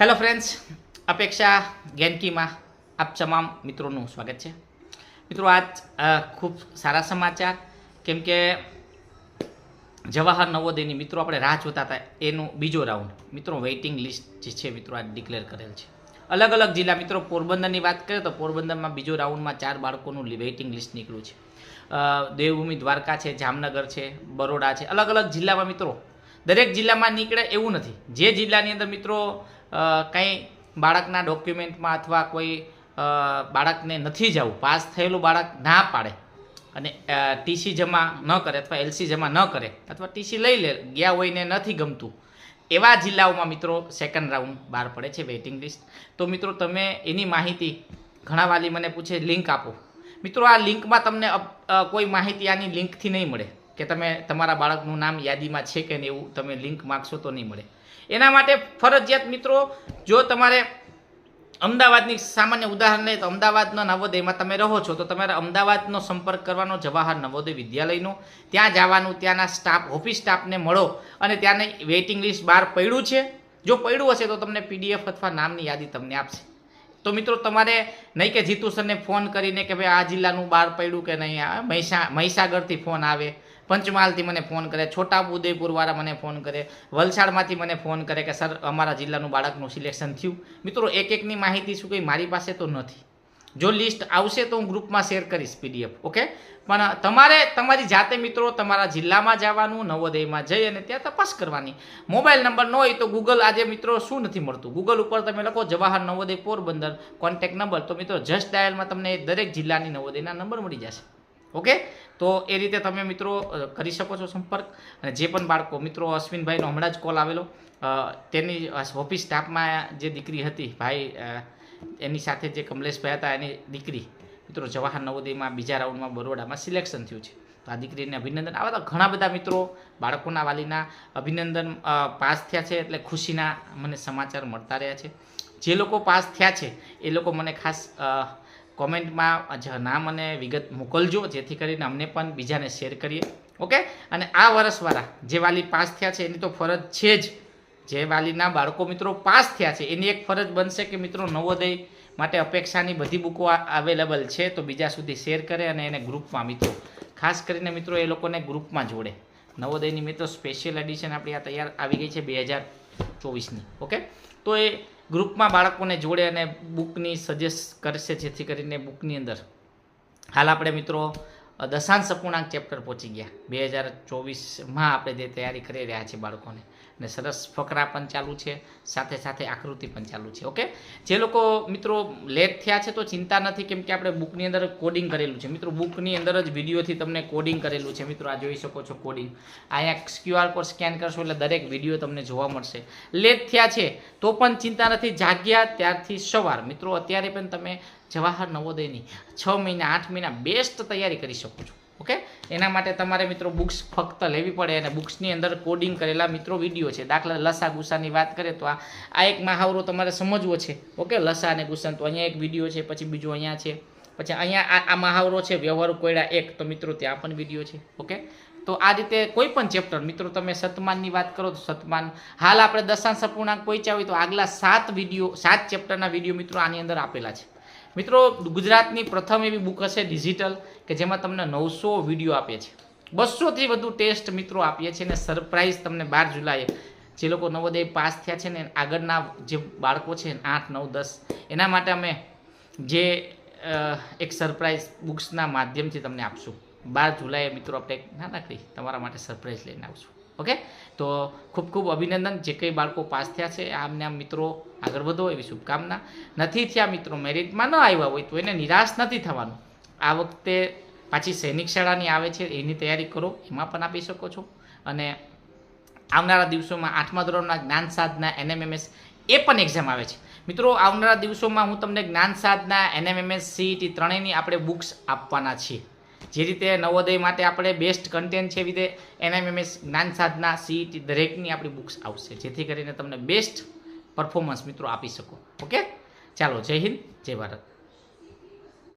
Hello friends અપેક્ષા ગેનકીમાં આપ તમામ મિત્રોનું સ્વાગત છે. મિત્રો, આજ ખૂબ સારા સમાચાર. કેમ કે જવાહર નવોદયની મિત્રો આપણે રાહ જોતા હતા, એનું બીજો રાઉન્ડ મિત્રો વેઇટિંગ લિસ્ટ જે છે, મિત્રો, આજ ડિક્લેર કરેલ છે. અલગ અલગ જિલ્લા મિત્રો, પોરબંદરની વાત કરીએ તો પોરબંદરમાં બીજો રાઉન્ડમાં ચાર બાળકોનું વેઇટિંગ લિસ્ટ નીકળ્યું છે. દેવભૂમિ દ્વારકા છે, જામનગર છે, બરોડા છે. અલગ અલગ જિલ્લામાં મિત્રો, દરેક જિલ્લામાં નીકળે એવું નથી. જે જિલ્લાની અંદર મિત્રો કંઈ બાળકના ડોક્યુમેન્ટમાં અથવા કોઈ બાળકને નથી જવું, પાસ થયેલું બાળક ના પાડે અને ટીસી જમા ન કરે અથવા એલસી જમા ન કરે અથવા ટીસી લઈ લે, ગયા હોય ને નથી ગમતું. એવા જિલ્લાઓમાં મિત્રો સેકન્ડ રાઉન્ડ બહાર પડે છે વેઇટિંગ લિસ્ટ તો મિત્રો તમે એની માહિતી, ઘણા વાલી મને પૂછે લિંક આપો. મિત્રો આ લિંકમાં તમને કોઈ માહિતી આની લિંકથી નહીં મળે. કે તમે તમારા બાળકનું નામ, યાદીમાં છે કે નહીં એવું તમે લિંક માગશો તો નહીં મળે. એના માટે ફરજિયાત મિત્રો, જો તમારે અમદાવાદની સામાન્ય ઉદાહરણ લઈએ તો અમદાવાદના નવોદયમાં તમે રહો છો, તો તમારે અમદાવાદનો સંપર્ક કરવાનો જવાહર નવોદય વિદ્યાલયનો. ત્યાં જવાનું, ત્યાંના સ્ટાફ, ઓફિસ સ્ટાફને મળો અને ત્યાંની વેઇટિંગ લિસ્ટ બહાર પડ્યું છે. જો પડ્યું હશે તો તમને પીડીએફ અથવા નામની યાદી તમને આપશે. તો મિત્રો, તમારે નહીં કે જીતુ સરને ફોન કરીને કે ભાઈ આ જિલ્લાનું બહાર પડ્યું કે નહીં મહીસા, મહીસાગરથી ફોન આવે. પંચમહાલથી મને ફોન કરે છોટા ઉદયપુરવાળા મને ફોન કરે, વલસાડમાંથી મને ફોન કરે કે, સર, અમારા જિલ્લાનું બાળકનું સિલેક્શન થયું. મિત્રો એક એકની માહિતી શું કંઈ મારી પાસે તો નથી. જો લિસ્ટ આવશે તો હું ગ્રુપમાં શેર કરીશ પીડીએફ ઓકે? પણ તમારે, તમારી જાતે મિત્રો તમારા જિલ્લામાં જવાનું, નવોદયમાં જઈ અને ત્યાં તપાસ કરવાની. મોબાઈલ નંબર ન હોય તો ગૂગલ આજે મિત્રો શું નથી મળતું? ગૂગલ ઉપર તમે લખો જવાહર નવોદય પોરબંદર કોન્ટેક્ટ નંબર, તો મિત્રો જસ્ટ ડાયલમાં તમને દરેક જિલ્લાની નવોદયના નંબર મળી જશે, ઓકે? તો એ રીતે તમે મિત્રો કરી શકો છો સંપર્ક. જે પણ બાળકો, મિત્રો, અશ્વિનભાઈનો હમણાં જ કોલ આવેલો તેની ઓફિસ સ્ટાફમાં જે દીકરી હતી, ભાઈ એની સાથે જે કમલેશભાઈ હતા, એની દીકરી, મિત્રો, જવાહર નવોદયમાં બીજા રાઉન્ડમાં બરોડામાં સિલેક્શન થયું છે. તો આ દીકરીને અભિનંદન. આવા તો ઘણા બધા મિત્રો બાળકોના વાલીના અભિનંદન પાસ થયા છે એટલે ખુશીના મને સમાચાર મળતા રહ્યા છે. જે લોકો પાસ થયા છે, એ લોકો મને ખાસ કોમેન્ટમાં નામ અને વિગત મોકલજો, જેથી કરીને અમને પણ બીજાને શેર કરીએ. ઓકે? અને આ વર્ષવાળા જે વાલી પાસ થયા છે, એની તો ફરજ છે જ. જે વાલીના બાળકો મિત્રો પાસ થયા છે, એની એક ફરજ બનશે કે મિત્રો નવોદય માટે અપેક્ષાની બધી બુકો અવેલેબલ છે, તો બીજા સુધી શેર કરે અને એને ગ્રુપમાં મિત્રો, ખાસ કરીને મિત્રો એ લોકોને ગ્રુપમાં જોડે. નવોદયની મિત્રો સ્પેશિયલ એડિશન આપણી આ તૈયાર આવી ગઈ છે બે હજાર ચોવીસની. ઓકે? તો એ ગ્રુપમાં બાળકોને જોડે અને બુકની સજેસ્ટ કરશે જેથી કરીને બુકની અંદર. હાલ આપણે મિત્રો દશાંશ અપૂર્ણાંક ચેપ્ટર પહોંચી ગયા. બે હજાર ચોવીસમાં આપણે જે તૈયારી કરી રહ્યા છીએ બાળકોને. અને સરસ ફકરા પણ ચાલુ છે, સાથે સાથે આકૃતિ પણ ચાલુ છે, ઓકે? જે લોકો, મિત્રો લેટ થયા છે તો ચિંતા નથી કેમ કે આપણે બુકની અંદર કોડિંગ કરેલું છે. મિત્રો બુકની અંદર જ વિડીયોથી તમને કોડિંગ કરેલું છે. મિત્રો, આ જોઈ શકો છો કોડિંગ અહીંયા ક્યુઆર કોડ સ્કેન કરશો એટલે દરેક વીડિયો તમને જોવા મળશે. લેટ થયા છે તો પણ ચિંતા નથી. જાગ્યા ત્યારથી સવાર. મિત્રો, અત્યારે પણ તમે જવાહર નવોદયની છ મહિના, આઠ મહિના બેસ્ટ તૈયારી કરી શકો છો. ઓકે એના માટે તમારે મિત્રો બુક્સ ફક્ત લેવી પડે અને બુક્સની અંદર કોડિંગ કરેલા મિત્રો વીડિયો છે. દાખલા લસા ગુસાની વાત કરીએ તો આ આ એક મહાવરો તમારે સમજવો છે. ઓકે લસા અને ગુસાન તો અહીંયા એક વીડિયો છે, પછી બીજો અહીંયા છે. પછી અહીંયા આ મહાવરો છે, વ્યવહાર કોયડા એક, તો મિત્રો ત્યાં પણ વીડિયો છે. ઓકે તો આ રીતે કોઈ પણ ચેપ્ટર મિત્રો તમે સતમાનની વાત કરો તો સતમાન. હાલ આપણે દશાંશ પૂર્ણાંક પહોંચ્યા હોય તો આગલા સાત વીડિયો સાત ચેપ્ટરના વીડિયો મિત્રો આની અંદર આપેલા છે. મિત્રો, ગુજરાતની પ્રથમ એવી બુક હશે ડિજિટલ કે જેમાં તમને નવસો વીડિયો આપે છે બસોથી વધુ ટેસ્ટ મિત્રો આપીએ છીએ અને સરપ્રાઈઝ તમને બાર જુલાઈએ જે લોકો નવોદય પાસ થયા છે ને આગળના જે બાળકો છે આઠ, નવ, દસ, એના માટે અમે જે એક સરપ્રાઈઝ બુક્સના માધ્યમથી તમને આપશું. બાર જુલાઈએ મિત્રો આપણે ના નાખી તમારા માટે સરપ્રાઈઝ લઈને આવશું. ઓકે? તો ખૂબ ખૂબ અભિનંદન. જે કંઈ બાળકો પાસ થયા છે આમને આમ મિત્રો આગળ વધો, એવી શુભકામના. નથી થયા મિત્રો મેરિટમાં ન આવ્યા હોય, તો એને નિરાશ નથી થવાનું. આ વખતે પાછી સૈનિક શાળાની આવે છે, એની તૈયારી કરો, એમાં પણ આપી શકો છો. અને આવનારા દિવસોમાં આઠમા ધોરણના જ્ઞાન સાધના એનએમએમએસ, એ પણ એક્ઝામ આવે છે. મિત્રો, આવનારા દિવસોમાં હું તમને જ્ઞાન સાધના, એનએમએમએસ સીઈટી ત્રણેયની આપણે બુક્સ આપવાના છીએ. જે રીતે નવોદય માટે આપણે બેસ્ટ કન્ટેન્ટ છે રીતે એનએમએમએસ જ્ઞાન સાધના, સીઈટી દરેકની આપણી બુક્સ આવશે. જેથી કરીને તમને બેસ્ટ પરફોર્મન્સ મિત્રો આપી શકો. ઓકે ચાલો, જય હિન્દ, જય ભારત.